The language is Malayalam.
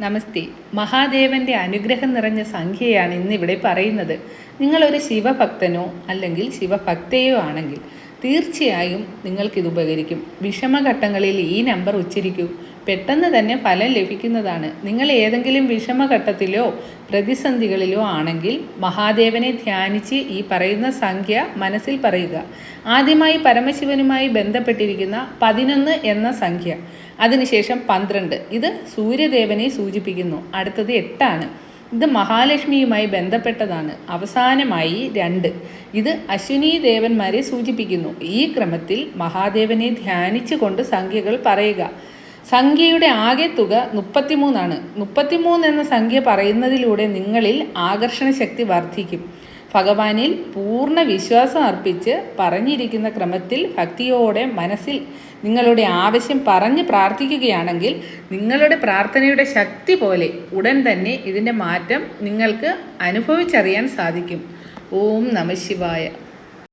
നമസ്തേ. മഹാദേവന്റെ അനുഗ്രഹം നിറഞ്ഞ സംഖ്യയാണ് ഇന്നിവിടെ പറയുന്നത്. നിങ്ങളൊരു ശിവഭക്തനോ അല്ലെങ്കിൽ ശിവഭക്തയോ ആണെങ്കിൽ തീർച്ചയായും നിങ്ങൾക്കിത് ഉപകരിക്കും. വിഷമഘട്ടങ്ങളിൽ ഈ നമ്പർ ഉച്ചരിക്കൂ. പെട്ടെന്ന് തന്നെ ഫലം ലഭിക്കുന്നതാണ്. നിങ്ങൾ ഏതെങ്കിലും വിഷമഘട്ടത്തിലോ പ്രതിസന്ധികളിലോ ആണെങ്കിൽ മഹാദേവനെ ധ്യാനിച്ച് ഈ പറയുന്ന സംഖ്യ മനസ്സിൽ പറയുക. ആദ്യമായി പരമശിവനുമായി ബന്ധപ്പെട്ടിരിക്കുന്ന പതിനൊന്ന് എന്ന സംഖ്യ. അതിനുശേഷം പന്ത്രണ്ട്. ഇത് സൂര്യദേവനെ സൂചിപ്പിക്കുന്നു. അടുത്തത് എട്ടാണ്. ഇത് മഹാലക്ഷ്മിയുമായി ബന്ധപ്പെട്ടതാണ്. അവസാനമായി രണ്ട്. ഇത് അശ്വിനി ദേവന്മാരെ സൂചിപ്പിക്കുന്നു. ഈ ക്രമത്തിൽ മഹാദേവനെ ധ്യാനിച്ചുകൊണ്ട് സംഖ്യകൾ പറയുക. സംഖ്യയുടെ ആകെ തുക മുപ്പത്തിമൂന്നാണ്. മുപ്പത്തിമൂന്ന് എന്ന സംഖ്യ പറയുന്നതിലൂടെ നിങ്ങളിൽ ആകർഷണ ശക്തി വർദ്ധിക്കും. ഭഗവാനിൽ പൂർണ വിശ്വാസം അർപ്പിച്ച് പറഞ്ഞിരിക്കുന്ന ക്രമത്തിൽ ഭക്തിയോടെ മനസ്സിൽ നിങ്ങളുടെ ആവശ്യം പറഞ്ഞ് പ്രാർത്ഥിക്കുകയാണെങ്കിൽ നിങ്ങളുടെ പ്രാർത്ഥനയുടെ ശക്തി പോലെ ഉടൻ തന്നെ ഇതിന്റെ മാറ്റം നിങ്ങൾക്ക് അനുഭവിച്ചറിയാൻ സാധിക്കും. ഓം നമ ശിവായ.